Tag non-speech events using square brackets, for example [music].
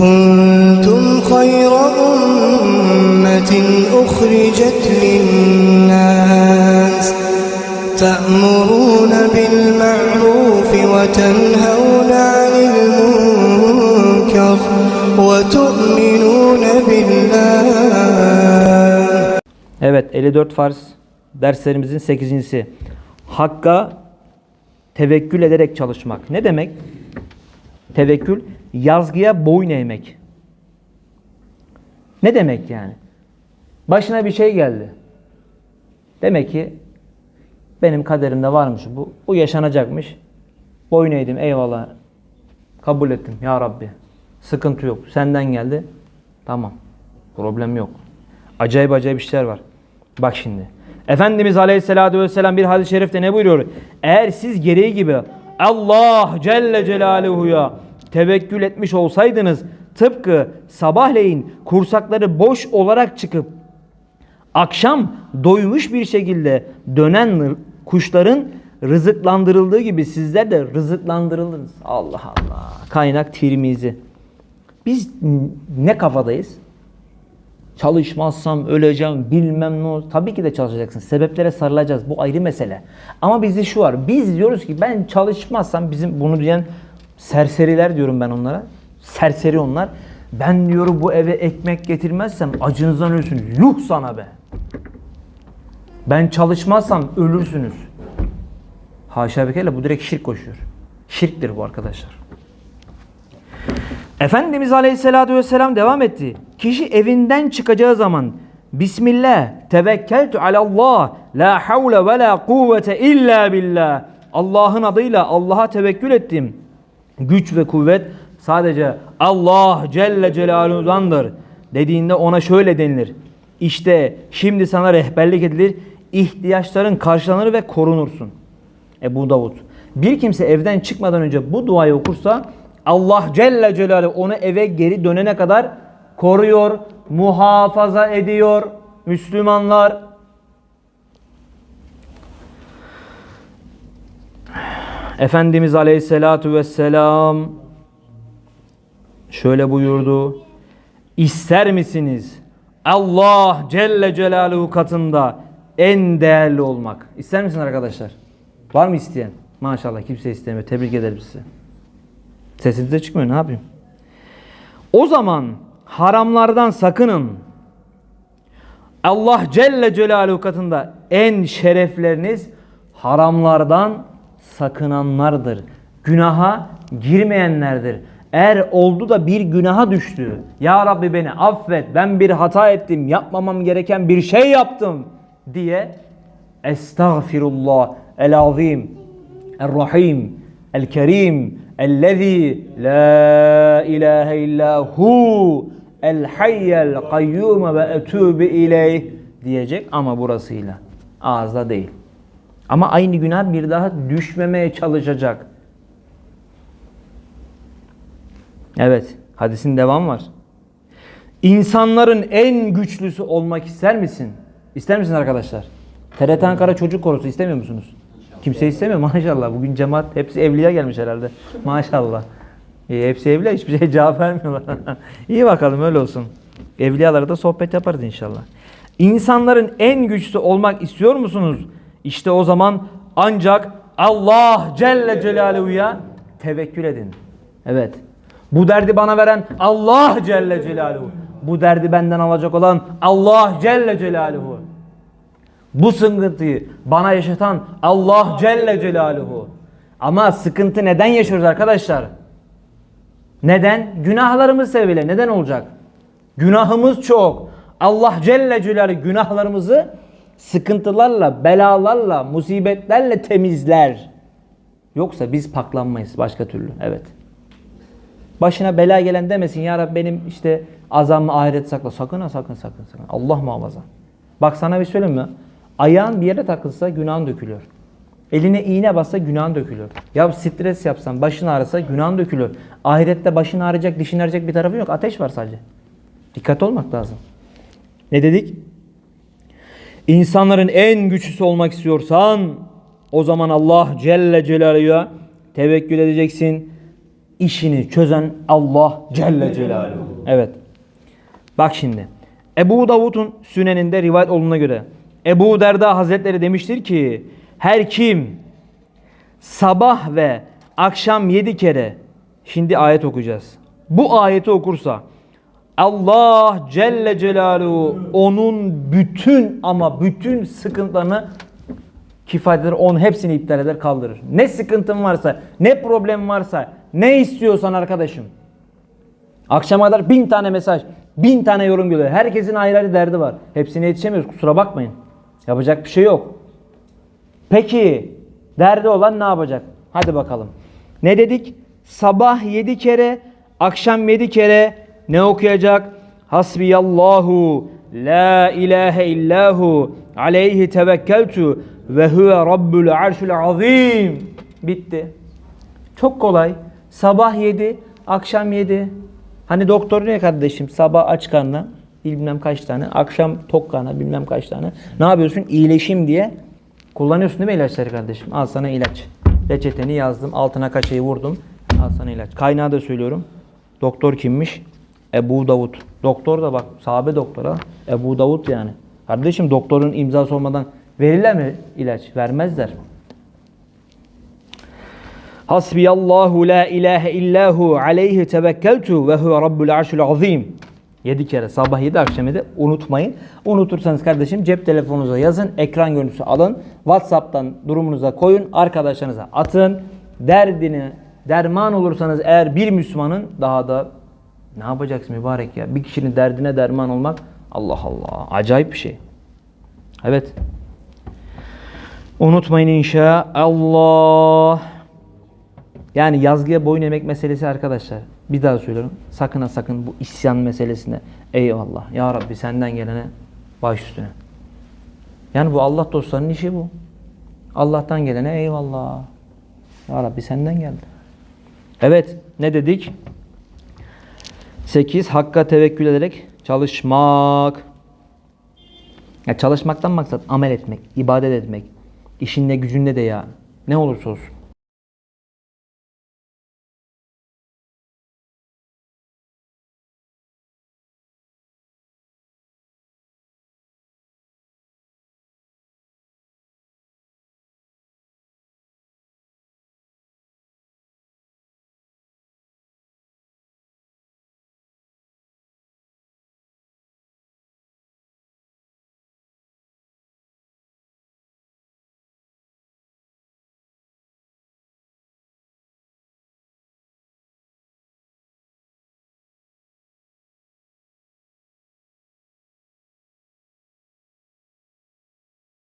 كنتم خير أمة أخرجت للناس تأمرون بالمعروف وتنهون عن المنكر وتؤمنون بالله Evet 54 farz derslerimizin 8.si. Hakka tevekkül ederek çalışmak. Ne demek? Tevekkül yazgıya boyun eğmek. Ne demek yani? Başına bir şey geldi. Demek ki benim kaderimde varmış bu. Bu yaşanacakmış. Boyun eğdim eyvallah. Kabul ettim ya Rabbi. Sıkıntı yok. Senden geldi. Tamam. Problem yok. Acayip acayip işler var. Bak şimdi. Efendimiz Aleyhisselatü Vesselam bir hadis-i şerifte ne buyuruyor? Eğer siz gereği gibi Allah Celle Celaluhu'ya tevekkül etmiş olsaydınız tıpkı sabahleyin kursakları boş olarak çıkıp akşam doymuş bir şekilde dönen kuşların rızıklandırıldığı gibi sizler de rızıklandırıldınız. Allah Allah. Kaynak Tirmizi. Biz ne kafadayız? Çalışmazsam öleceğim bilmem ne olur. Tabii ki de çalışacaksın. Sebeplere sarılacağız. Bu ayrı mesele. Ama bizde şu var. Biz diyoruz ki ben çalışmazsam bizim bunu diyen serseriler diyorum ben onlara. Serseri onlar. Ben diyorum bu eve ekmek getirmezsem acınızdan ölürsünüz. Yuh sana be. Ben çalışmazsam ölürsünüz. Haşa ve bu direkt şirk koşuyor. Şirktir bu arkadaşlar. Efendimiz Aleyhisselatü Vesselam devam etti. Kişi evinden çıkacağı zaman Bismillah, tevekkeltu alallah, la havle ve la kuvvete illa billah. Allah'ın adıyla Allah'a tevekkül ettim. Güç ve kuvvet sadece Allah Celle Celaluhu'dandır. Dediğinde ona şöyle denilir. İşte şimdi sana rehberlik edilir, ihtiyaçların karşılanır ve korunursun. Ebu Davud. Bir kimse evden çıkmadan önce bu duayı okursa Allah Celle Celaluhu onu eve geri dönene kadar koruyor, muhafaza ediyor. Müslümanlar Efendimiz Aleyhisselatu Vesselam şöyle buyurdu. İster misiniz Allah Celle Celaluhu katında en değerli olmak? İster misiniz arkadaşlar? Var mı isteyen? Maşallah kimse istemiyor. Tebrik ederim sizi. Sesiniz de çıkmıyor. Ne yapayım? O zaman haramlardan sakının. Allah Celle Celaluhu katında en şerefleriniz haramlardan sakınanlardır. Günaha girmeyenlerdir. Eğer oldu da bir günaha düştü. Ya Rabbi beni affet. Ben bir hata ettim. Yapmamam gereken bir şey yaptım diye Estağfirullah el azim el rahim el kerim ellezî la ilahe illa hu el hayyel kayyum ve etûbü ileyh diyecek ama burasıyla ağızda değil. Ama aynı günah bir daha düşmemeye çalışacak. Evet, hadisin devam var. İnsanların en güçlüsü olmak ister misin? İster misin arkadaşlar? TRT Ankara çocuk korosu istemiyor musunuz? Kimse istemiyor maşallah. Bugün cemaat hepsi evliya gelmiş herhalde. Maşallah. E, hepsi evliya hiçbir şey cevap vermiyorlar. [laughs] İyi bakalım öyle olsun. Evliyalara da sohbet yaparız inşallah. İnsanların en güçlüsü olmak istiyor musunuz? İşte o zaman ancak Allah Celle Celaluhu'ya tevekkül edin. Evet. Bu derdi bana veren Allah Celle Celaluhu. Bu derdi benden alacak olan Allah Celle Celaluhu. Bu sıkıntıyı bana yaşatan Allah Celle Celaluhu. Ama sıkıntı neden yaşıyoruz arkadaşlar? Neden? Günahlarımız sebebiyle. Neden olacak? Günahımız çok. Allah Celle Celaluhu günahlarımızı sıkıntılarla, belalarla, musibetlerle temizler. Yoksa biz paklanmayız başka türlü. Evet. Başına bela gelen demesin ya Rabbi benim işte azamı ahiret sakla. Sakın ha sakın sakın sakın. Allah muhafaza. Bak sana bir söyleyeyim mi? Ayağın bir yere takılsa günahın dökülüyor. Eline iğne bassa günahın dökülüyor. Ya stres yapsan başın ağrısa günahın dökülüyor. Ahirette başın ağrıyacak, dişin ağrıyacak bir tarafı yok. Ateş var sadece. Dikkat olmak lazım. Ne dedik? İnsanların en güçlüsü olmak istiyorsan o zaman Allah Celle Celaluhu'ya tevekkül edeceksin. işini çözen Allah Celle Celaluhu. Evet. Bak şimdi. Ebu Davud'un süneninde rivayet olduğuna göre Ebu Derda Hazretleri demiştir ki her kim sabah ve akşam yedi kere şimdi ayet okuyacağız. Bu ayeti okursa Allah Celle Celaluhu onun bütün ama bütün sıkıntılarını kifayet eder. Onun hepsini iptal eder kaldırır. Ne sıkıntın varsa ne problem varsa ne istiyorsan arkadaşım. Akşama kadar bin tane mesaj, bin tane yorum geliyor. Herkesin ayrı ayrı derdi var. Hepsine yetişemiyoruz kusura bakmayın. Yapacak bir şey yok. Peki derdi olan ne yapacak? Hadi bakalım. Ne dedik? Sabah yedi kere, akşam yedi kere ne okuyacak? Hasbiyallahu la ilahe illahu aleyhi tevekkeltu ve huve rabbul arşul azim. Bitti. Çok kolay. Sabah yedi, akşam yedi. Hani doktor ne kardeşim? Sabah aç karnına bilmem kaç tane, akşam tok karnına bilmem kaç tane. Ne yapıyorsun? İyileşim diye kullanıyorsun değil mi ilaçları kardeşim? Al sana ilaç. Reçeteni yazdım, altına kaçayı vurdum. Al sana ilaç. Kaynağı da söylüyorum. Doktor kimmiş? Ebu Davud. Doktor da bak sahabe doktora. Ebu Davud yani. Kardeşim doktorun imzası olmadan verirler mi ilaç? Vermezler. Hasbiyallahu la ilahe illahu aleyhi tevekkeltu ve huve rabbul arşul azim. 7 kere sabah 7 akşam 7 unutmayın. Unutursanız kardeşim cep telefonunuza yazın. Ekran görüntüsü alın. Whatsapp'tan durumunuza koyun. Arkadaşlarınıza atın. Derdini derman olursanız eğer bir Müslümanın daha da ne yapacaksın mübarek ya? Bir kişinin derdine derman olmak Allah Allah. Acayip bir şey. Evet. Unutmayın inşallah. Yani yazgıya boyun eğmek meselesi arkadaşlar. Bir daha söylüyorum. Sakın ha sakın bu isyan meselesine. Eyvallah. Ya Rabbi senden gelene baş üstüne. Yani bu Allah dostlarının işi bu. Allah'tan gelene eyvallah. Ya Rabbi senden geldi. Evet ne dedik? 8. Hakka tevekkül ederek çalışmak. Ya çalışmaktan maksat amel etmek, ibadet etmek. İşinde gücünde de ya. Ne olursa olsun.